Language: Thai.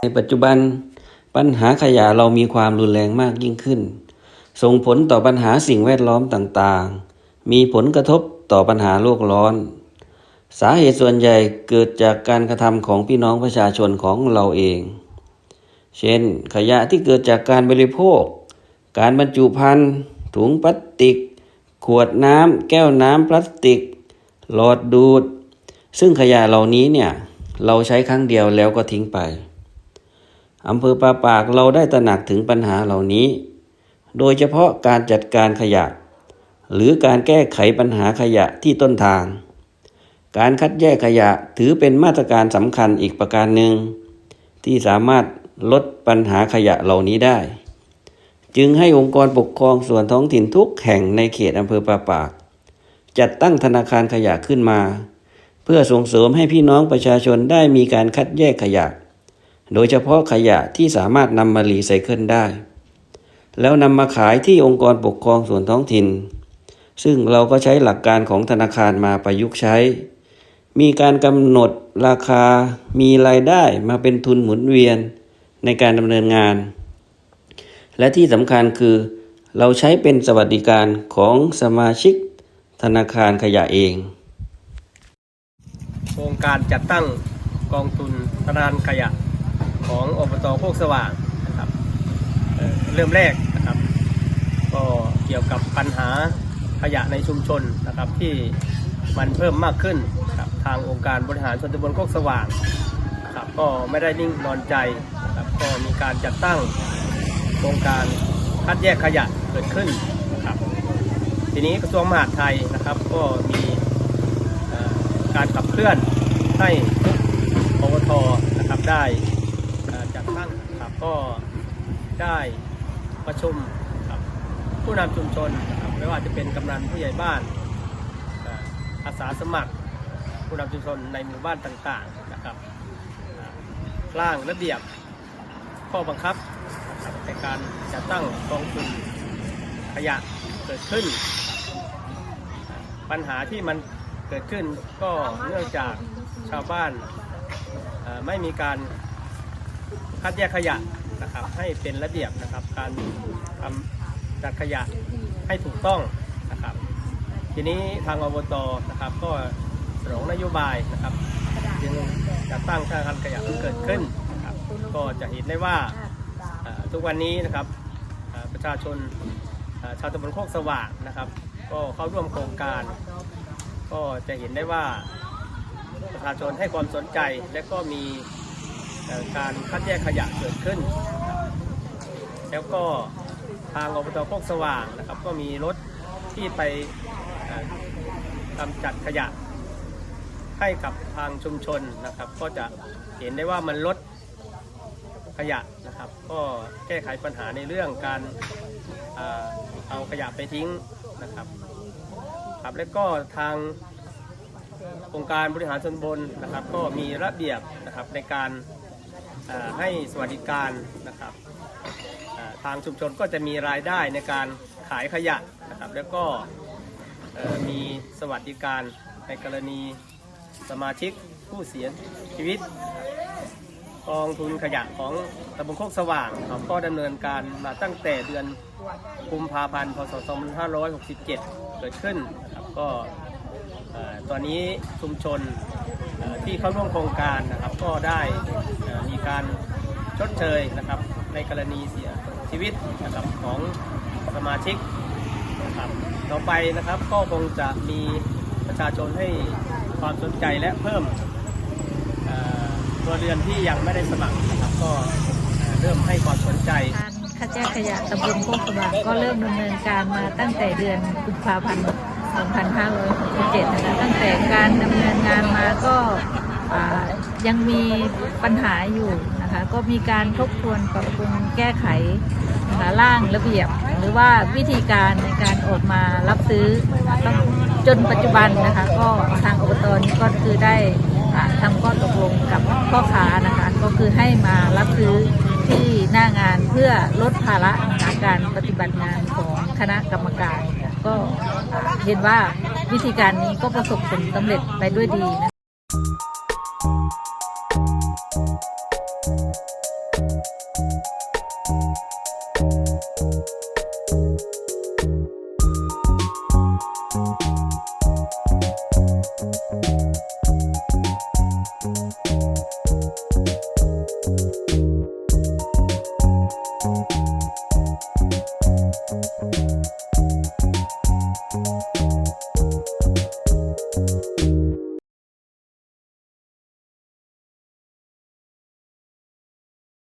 ในปัจจุบันปัญหาขยะเรามีความรุนแรงมากยิ่งขึ้น ส่งผลต่อปัญหาสิ่งแวดล้อมต่างๆ มีผลกระทบต่อปัญหาโลกร้อน สาเหตุส่วนใหญ่เกิดจากการกระทำของพี่น้องประชาชนของเราเอง เช่น ขยะที่เกิดจากการบริโภค การบรรจุภัณฑ์ ถุงพลาสติก ขวดน้ำแก้วน้ำพลาสติก หลอดดูด ซึ่งขยะเหล่านี้เนี่ยเราใช้ครั้งเดียวแล้วก็ทิ้งไปอำเภอปาปากเราได้ตระหนักถึงปัญหาเหล่านี้ โดยเฉพาะการจัดการขยะ หรือการแก้ไขปัญหาขยะที่ต้นทาง การคัดแยกขยะถือเป็นมาตรการสำคัญอีกประการหนึ่ง ที่สามารถลดปัญหาขยะเหล่านี้ได้ จึงให้องค์กรปกครองส่วนท้องถิ่นทุกแห่งในเขตอำเภอปาปาก จัดตั้งธนาคารขยะขึ้นมา เพื่อส่งเสริมให้พี่น้องประชาชนได้มีการคัดแยกขยะ โดยเฉพาะขยะที่สามารถนำมารีไซเคิลได้ แล้วนำมาขายที่องค์กรปกครองส่วนท้องถิ่น ซึ่งเราก็ใช้หลักการของธนาคารมาประยุกต์ใช้ มีการกำหนดราคา มีรายได้มาเป็นทุนหมุนเวียนในการดำเนินงาน และที่สำคัญคือ เราใช้เป็นสวัสดิการของสมาชิกธนาคารขยะเอง โครงการจัดตั้งกองทุนธนาคารขยะของอบตโคกสว่างนะครับเเริ่มแรกนะครับ ก็เกี่ยวกับปัญหาขยะในชุมชนนะครับที่มันเพิ่มมากขึ้นครับทางองค์การบริหารส่วนตำบลโคกสว่างนะครับก็ไม่ได้นิ่งนอนใจนะครับก็มีการจัดตั้งโครงการคัดแยกขยะเกิดขึ้นนะครับทีนี้กระทรวงมหาดไทยนะครับ ก็มี การขับเคลื่อนให้ทุกปวทนะครับได้จัดตั้งครับก็ได้ประชุมกับผู้นำชุมชนนะครับไม่ว่าจะเป็นกำนันผู้ใหญ่บ้านอาสาสมัคร ผู้นำชุมชนในหมู่บ้านต่างๆนะครับร่างระเบียบข้อบังคับนะครับในการจัดตั้งกองทุนขยะเกิดขึ้น ปัญหาที่มัน เกิดขึ้นก็เนื่องจากชาวบ้านไม่มีการคัดแยกขยะนะครับให้เป็นระเบียบนะครับ การทำจัดขยะให้ถูกต้องนะครับ ทีนี้ทางอบตนะครับ ก็สนองนโยบายนะครับจึงจัดตั้งธนาคารขยะเกิดขึ้นนะครับ ก็จะเห็นได้ว่าทุกวันนี้นะครับประชาชนชาวตำบลโคกสว่างนะครับ ก็เข้าร่วมโครงการ ก็จะเห็นได้ว่าประชาชนให้ความสนใจและก็มีการคัดแยกขยะเกิดขึ้น แล้วก็ทางอบตโคกสว่างนะครับ ก็มีรถที่ไปกำจัดขยะ ให้กับทางชุมชนนะครับ ก็จะเห็นได้ว่ามันลดขยะนะครับ ก็แก้ไขปัญหาในเรื่องการเอาขยะไปทิ้งนะครับ ครับและก็ทางองค์การบริหารส่วนบนนะครับ ก็มีระเบียบนะครับในการให้สวัสดิการนะครับทางชุมชนก็จะมีรายได้ในการขายขยะนะครับ แล้วก็มีสวัสดิการในกรณีสมาชิกผู้เสียชีวิตกองทุนขยะของตำบลโคกสว่างครับก็ดำเนินการมาตั้งแต่เดือนกุมภาพันธ์พศ2567 เกิดขึ้น ก็ตอนนี้ชุมชนที่เข้าร่วมโครงการนะครับก็ได้มีการชดเชยนะครับในกรณีเสียชีวิตนะครับของสมาชิกนะครับต่อไปนะครับก็คงจะมีประชาชนให้ความสนใจและเพิ่มตัวเรือนที่ยังไม่ได้สมัครนะครับก็เอ่อเริ่มให้ความสนใจการคัดแยกขยะตำบลโคกสว่างก็เริ่มดำเนินการมาตั้งแต่เดือนกุมภาพันธ์ 2567นะคะตั้งแต่การดำเนินงานมาก็ยังมีปัญหาอยู่นะคะก็มีการทบทวนปรับปรุงแก้ไขนะคะร่างระเบียบ หรือว่าวิธีการในการออกมารับซื้อจนปัจจุบันนะคะก็ทางอบตนี้ก็คือได้ทำข้อตกลงกับพ่อค้านะคะก็คือให้มารับซื้อที่หน้างานเพื่อลดภาระในการปฏิบัติงานของคณะกรรมการ ก็เห็นว่าวิธีการนี้ก็ประสบผลสำเร็จไปด้วยดีนะคะ